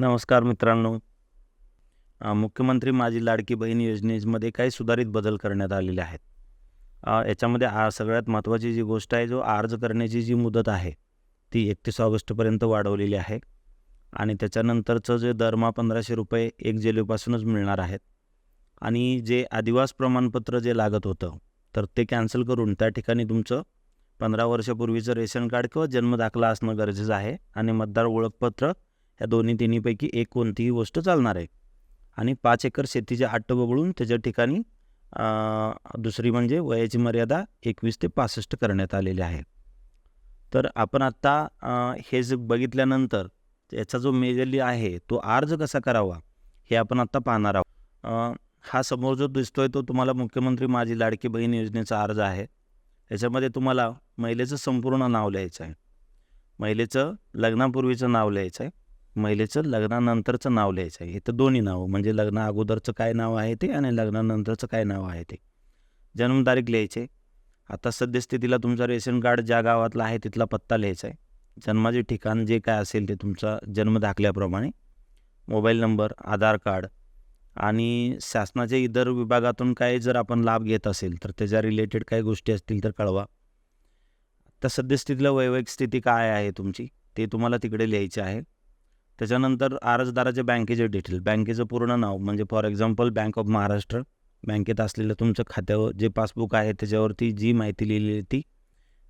नमस्कार मित्रांनो. मुख्यमंत्री माझी लाडकी बहीण योजनेमध्ये काही सुधारित बदल करण्यात आलेले आहेत. याच्यामध्ये आ सगळ्यात महत्त्वाची जी गोष्ट आहे जो अर्ज करण्याची जी मुदत आहे ती एकतीस ऑगस्टपर्यंत वाढवलेली आहे. आणि त्याच्यानंतरचं जे दरमहा पंधराशे रुपये एक जुलैपासूनच मिळणार आहेत. आणि जे आदिवास प्रमाणपत्र जे लागत होतं तर ते कॅन्सल करून त्या ठिकाणी तुमचं पंधरा वर्षापूर्वीचं रेशन कार्ड किंवा जन्मदाखला असणं गरजेचं आहे. आणि मतदार ओळखपत्र या दोन्ही तिन्हीपैकी एक कोणतीही गोष्ट चालणार आहे. आणि पाच एकर शेतीचे अट्ट वगळून त्याच्या ठिकाणी दुसरी म्हणजे वयाची मर्यादा एकवीस ते पासष्ट करण्यात आलेली आहे. तर आपण आत्ता हे जे बघितल्यानंतर याचा जो मेजरली आहे तो अर्ज कसा करावा हे आपण आत्ता पाहणार आहोत. हा समोर जो दिसतोय तो तुम्हाला मुख्यमंत्री माझी लाडकी बहीण योजनेचा अर्ज आहे. याच्यामध्ये तुम्हाला महिलेचं संपूर्ण नाव लिहायचं आहे. महिलेचं लग्नापूर्वीचं नाव लिहायचं आहे. महिलेचं लग्नानंतरचं नाव लिहायचं आहे. इथं दोन्ही नावं म्हणजे लग्ना अगोदरचं काय नाव आहे ते आणि लग्नानंतरचं काय नाव आहे ते. जन्मतारीख लिहायचे. आता सद्यस्थितीला तुमचं रेशन कार्ड ज्या गावातला आहे तिथला पत्ता लिहायचा आहे. जन्माचे ठिकाण जे काय असेल ते तुमचा जन्म दाखल्याप्रमाणे. मोबाईल नंबर आधार कार्ड आणि शासनाच्या इतर विभागातून काय जर आपण लाभ घेत असेल तर त्याच्या रिलेटेड काही गोष्टी असतील तर कळवा. तर सद्यस्थितीला वैवाहिक स्थिती काय आहे तुमची? ते तुम्हाला तिकडे लिहायचे आहे. त्याच्यानंतर अर्जदाराच्या बँकेचे डिटेल बँकेचं पूर्ण नाव. म्हणजे for example bank of Maharashtra बँकेत असलेलं तुमचं खात्यावर जे पासबुक आहे त्याच्यावरती जी माहिती लिहिलेली ती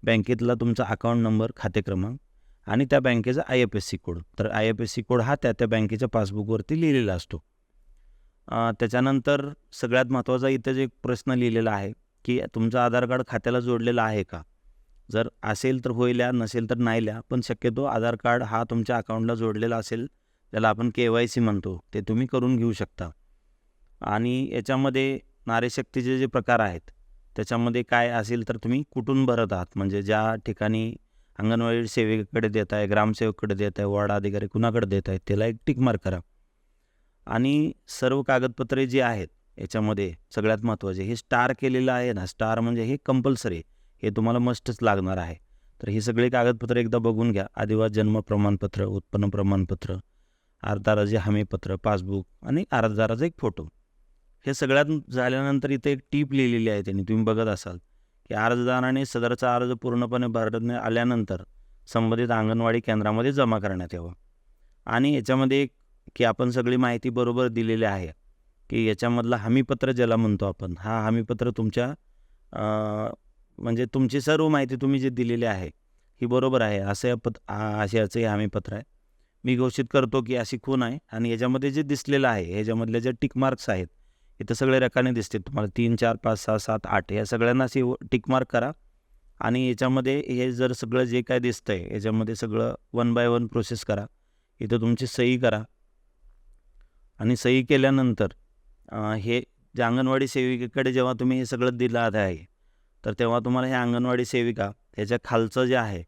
बँकेतला तुमचा अकाउंट नंबर खाते क्रमांक आणि त्या बँकेचा I F S C code तर I F S C code हा त्या त्या बँकेच्या पासबुकवरती लिहिलेला असतो. त्याच्यानंतर सगळ्यात महत्त्वाचा इथं जे एक प्रश्न लिहिलेला आहे की तुमचं आधार कार्ड खात्याला जोडलेलं आहे का? जर असेल तर होईल्या नसेल तर नाही लिहा पण शक्यतो आधार कार्ड हा तुमच्या अकाउंटला जोडलेला असेल ज्याला आपण के वाय सी म्हणतो ते तुम्ही करून घेऊ शकता. आणि याच्यामध्ये नारीशक्तीचे जे प्रकार आहेत त्याच्यामध्ये काय असेल तर तुम्ही कुठून भरत आहात? म्हणजे ज्या ठिकाणी अंगणवाडी सेवेकडे देत आहे ग्रामसेवककडे देत आहे वॉर्ड अधिकारी कुणाकडे देत आहेत त्याला एक टिक मार्क करा. आणि सर्व कागदपत्रे जी आहेत याच्यामध्ये सगळ्यात महत्त्वाचे हे स्टार केलेलं आहे ना स्टार म्हणजे हे कंपल्सरी. हे तुम्हाला मस्टच लागणार आहे. तर ही सगळी कागदपत्र एकदा बघून घ्या. आदिवास जन्म प्रमाणपत्र उत्पन्न प्रमाणपत्र अर्जदाराचे हमीपत्र पासबुक आणि अर्जदाराचा एक फोटो. हे सगळ्यात झाल्यानंतर इथे एक टीप लिहिलेली आहे त्यांनी. तुम्ही बघत असाल की अर्जदाराने सदरचा अर्ज पूर्णपणे भरण्यात आल्यानंतर संबंधित अंगणवाडी केंद्रामध्ये जमा करण्यात यावं. आणि याच्यामध्ये एक की आपण सगळी माहिती बरोबर दिलेली आहे की याच्यामधलं हमीपत्र ज्याला म्हणतो आपण हा हमीपत्र तुमच्या म्हणजे तुमची सर्व माहिती तुम्ही जी दिलेली आहे ही बरोबर आहे. असं या पत आ- अशाचं पत्र आहे. मी घोषित करतो की अशी खून आहे आणि याच्यामध्ये जे दिसलेलं आहे ह्याच्यामधले जे टिक मार्क्स आहेत इथं सगळे रकाने दिसतील. तुम्हाला तीन चार पाच सहा सात आठ या सगळ्यांना असे टिक मार्क करा. आणि याच्यामध्ये हे जर सगळं जे काय दिसतंय याच्यामध्ये सगळं वन बाय वन प्रोसेस करा. इथं तुमची सही करा. आणि सही केल्यानंतर हे जे अंगणवाडी सेविकेकडे जेव्हा तुम्ही हे सगळं दिलं आहे तर तेव्हा तुम्हाला हे अंगणवाडी सेविका ह्याच्या खालचं जे आहे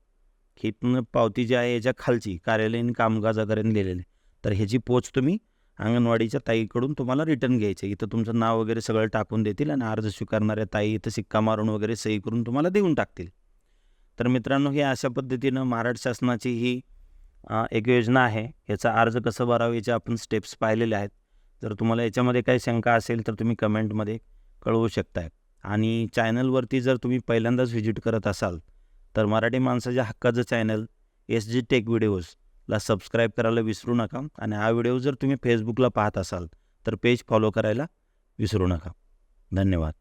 ही पावती जी आहे याच्या खालची कार्यालयीन कामकाजाकरीन लिहिलेली. तर ह्याची पोच तुम्ही अंगणवाडीच्या ताईकडून तुम्हाला रिटर्न घ्यायचे. इथं तुमचं नाव वगैरे सगळं टाकून देतील आणि अर्ज स्वीकारणाऱ्या ताई इथं सिक्का मारून वगैरे सही करून तुम्हाला देऊन टाकतील. तर मित्रांनो हे अशा पद्धतीनं महाराष्ट्र शासनाची ही एक योजना आहे. याचा अर्ज कसं भरावं याचे आपण स्टेप्स पाहिलेले आहेत. जर तुम्हाला याच्यामध्ये काही शंका असेल तर तुम्ही कमेंटमध्ये कळवू शकताय. आणि चॅनलवरती जर तुम्ही पहिल्यांदाच व्हिजिट करत असाल तर मराठी माणसाच्या हक्काचं चॅनल एस जी टेक व्हिडिओजला सबस्क्राईब करायला विसरू नका आणि हा व्हिडिओ जर तुम्ही फेसबुकला पाहत असाल तर पेज फॉलो करायला विसरू नका. धन्यवाद.